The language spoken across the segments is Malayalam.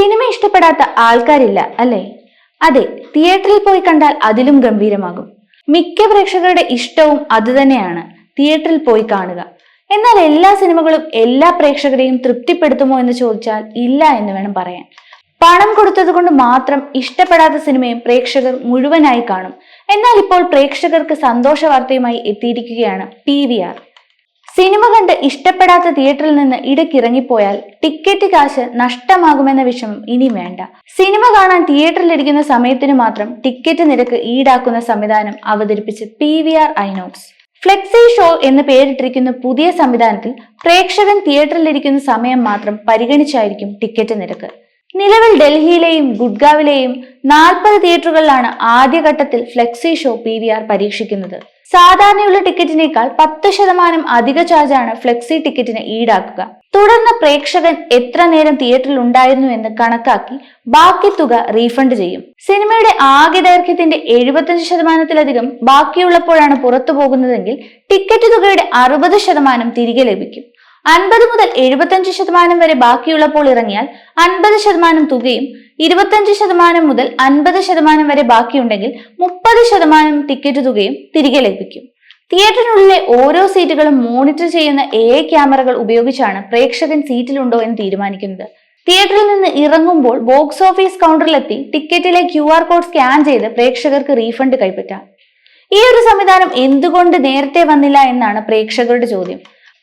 സിനിമ ഇഷ്ടപ്പെടാത്ത ആൾക്കാരില്ല അല്ലേ? അതെ തിയേറ്ററിൽ പോയി കണ്ടാൽ അതിലും ഗംഭീരമാകും. മിക്ക പ്രേക്ഷകരുടെ ഇഷ്ടവും അതുതന്നെയാണ് തിയേറ്ററിൽ പോയി കാണുക. എന്നാൽ എല്ലാ സിനിമകളും എല്ലാ പ്രേക്ഷകരെയും തൃപ്തിപ്പെടുത്തുമോ എന്ന് ചോദിച്ചാൽ ഇല്ല എന്ന് വേണം പറയാൻ. പണം കൊടുത്തത് കൊണ്ട് മാത്രം ഇഷ്ടപ്പെടാത്ത സിനിമയും പ്രേക്ഷകർ മുഴുവനായി കാണും. എന്നാൽ ഇപ്പോൾ പ്രേക്ഷകർക്ക് സന്തോഷ വാർത്തയുമായി എത്തിയിരിക്കുകയാണ് പി സിനിമ കണ്ട് ഇഷ്ടപ്പെടാത്ത തിയേറ്ററിൽ നിന്ന് ഇടക്കിറങ്ങിപ്പോയാൽ ടിക്കറ്റ് കാശ് നഷ്ടമാകുമെന്ന വിഷമം ഇനി വേണ്ട. സിനിമ കാണാൻ തിയേറ്ററിലിരിക്കുന്ന സമയത്തിന് മാത്രം ടിക്കറ്റ് നിരക്ക് ഈടാക്കുന്ന സംവിധാനം അവതരിപ്പിച്ച് P V R Inox. Flexi show എന്ന് പേരിട്ടിരിക്കുന്ന പുതിയ സംവിധാനത്തിൽ പ്രേക്ഷകൻ തിയേറ്ററിലിരിക്കുന്ന സമയം മാത്രം പരിഗണിച്ചായിരിക്കും ടിക്കറ്റ് നിരക്ക്. നിലവിൽ ഡൽഹിയിലെയും ഗുഡ്ഗാവിലെയും നാൽപ്പത് തിയേറ്ററുകളിലാണ് ആദ്യഘട്ടത്തിൽ flexi show P V R പരീക്ഷിക്കുന്നത്. സാധാരണയുള്ള ടിക്കറ്റിനേക്കാൾ പത്ത് ശതമാനം അധിക ചാർജാണ് ഫ്ലെക്സി ടിക്കറ്റിന് ഈടാക്കുക. തുടർന്ന് പ്രേക്ഷകൻ എത്ര നേരം തിയേറ്ററിൽ ഉണ്ടായിരുന്നു എന്ന് കണക്കാക്കി ബാക്കി തുക റീഫണ്ട് ചെയ്യും. സിനിമയുടെ ആകെ ദൈർഘ്യത്തിന്റെ എഴുപത്തഞ്ച് ശതമാനത്തിലധികം ബാക്കിയുള്ളപ്പോഴാണ് പുറത്തു പോകുന്നതെങ്കിൽ ടിക്കറ്റ് തുകയുടെ അറുപത് ശതമാനം തിരികെ ലഭിക്കും. അൻപത് മുതൽ എഴുപത്തഞ്ച് ശതമാനം വരെ ബാക്കിയുള്ളപ്പോൾ ഇറങ്ങിയാൽ അൻപത് ശതമാനം തുകയും ഇരുപത്തഞ്ച് ശതമാനം മുതൽ അൻപത് ശതമാനം വരെ ബാക്കിയുണ്ടെങ്കിൽ മുപ്പത് ശതമാനം ടിക്കറ്റ് തുകയും തിരികെ ലഭിക്കും. തിയേറ്ററിനുള്ളിലെ ഓരോ സീറ്റുകളും മോണിറ്റർ ചെയ്യുന്ന എ ക്യാമറകൾ ഉപയോഗിച്ചാണ് പ്രേക്ഷകൻ സീറ്റിലുണ്ടോ എന്ന് തീരുമാനിക്കുന്നത്. തിയേറ്ററിൽ നിന്ന് ഇറങ്ങുമ്പോൾ ബോക്സ് ഓഫീസ് കൗണ്ടറിലെത്തി ടിക്കറ്റിലെ ക്യു ആർ കോഡ് സ്കാൻ ചെയ്ത് പ്രേക്ഷകർക്ക് റീഫണ്ട് കൈപ്പറ്റാം. ഈ ഒരു സംവിധാനം എന്തുകൊണ്ട് നേരത്തെ വന്നില്ല എന്നാണ് പ്രേക്ഷകരുടെ ചോദ്യം.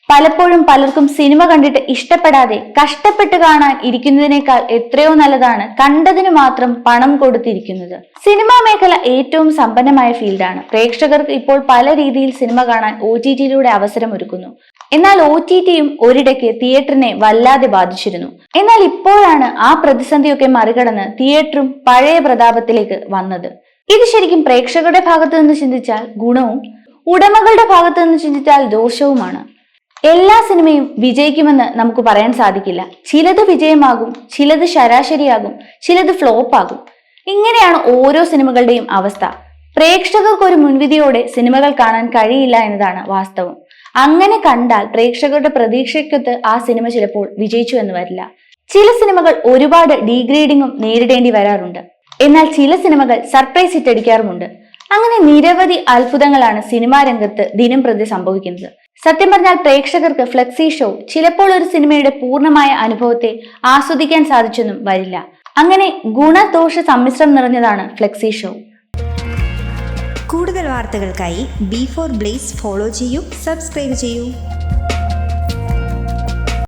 പലപ്പോഴും പലർക്കും സിനിമ കണ്ടിട്ട് ഇഷ്ടപ്പെടാതെ കഷ്ടപ്പെട്ട് കാണാൻ ഇരിക്കുന്നതിനേക്കാൾ എത്രയോ നല്ലതാണ് കണ്ടതിന് മാത്രം പണം കൊടുത്തിരിക്കുന്നത്. സിനിമാ മേഖല ഏറ്റവും സമ്പന്നമായ ഫീൽഡാണ്. പ്രേക്ഷകർക്ക് ഇപ്പോൾ പല രീതിയിൽ സിനിമ കാണാൻ ഒ ടി ടിയിലൂടെ അവസരം ഒരുക്കുന്നു. എന്നാൽ ഒ ടി ടിയും ഒരിടയ്ക്ക് തിയേറ്ററിനെ വല്ലാതെ ബാധിച്ചിരുന്നു. എന്നാൽ ഇപ്പോഴാണ് ആ പ്രതിസന്ധിയൊക്കെ മറികടന്ന് തിയേറ്ററും പഴയ പ്രതാപത്തിലേക്ക് വന്നത്. ഇത് ശരിക്കും പ്രേക്ഷകരുടെ ഭാഗത്തു നിന്ന് ചിന്തിച്ചാൽ ഗുണവും ഉടമകളുടെ ഭാഗത്തു നിന്ന് ചിന്തിച്ചാൽ ദോഷവുമാണ്. എല്ലാ സിനിമയും വിജയിക്കുമെന്ന് നമുക്ക് പറയാൻ സാധിക്കില്ല. ചിലത് വിജയമാകും ചിലത് ശരാശരിയാകും ചിലത് ഫ്ലോപ്പ് ആകും ഇങ്ങനെയാണ് ഓരോ സിനിമകളുടെയും അവസ്ഥ. പ്രേക്ഷകർക്ക് ഒരു മുൻവിധിയോടെ സിനിമകൾ കാണാൻ കഴിയില്ല എന്നതാണ് വാസ്തവം. അങ്ങനെ കണ്ടാൽ പ്രേക്ഷകരുടെ പ്രതീക്ഷയ്ക്കൊത്ത് ആ സിനിമ ചിലപ്പോൾ വിജയിച്ചു എന്ന് വരില്ല. ചില സിനിമകൾ ഒരുപാട് ഡീഗ്രേഡിങ്ങും നേരിടേണ്ടി വരാറുണ്ട്. എന്നാൽ ചില സിനിമകൾ സർപ്രൈസ് ഇട്ടടിക്കാറുമുണ്ട് അങ്ങനെ നിരവധി അത്ഭുതങ്ങളാണ് സിനിമാ രംഗത്ത് ദിനം പ്രതി സംഭവിക്കുന്നത്. സത്യം പറഞ്ഞാൽ പ്രേക്ഷകർക്ക് ഫ്ലെക്സി ഷോ ചിലപ്പോൾ ഒരു സിനിമയുടെ പൂർണമായ അനുഭവത്തെ ആസ്വദിക്കാൻ സാധിച്ചെന്നും വരില്ല. അങ്ങനെ ഗുണദോഷ സമ്മിശ്രം നിറഞ്ഞതാണ് ഫ്ലെക്സി ഷോ കൂടുതൽ വാർത്തകൾക്കായി ബി ഫോർ ബ്ലേസ് ഫോളോ ചെയ്യൂ സബ്സ്ക്രൈബ് ചെയ്യൂ.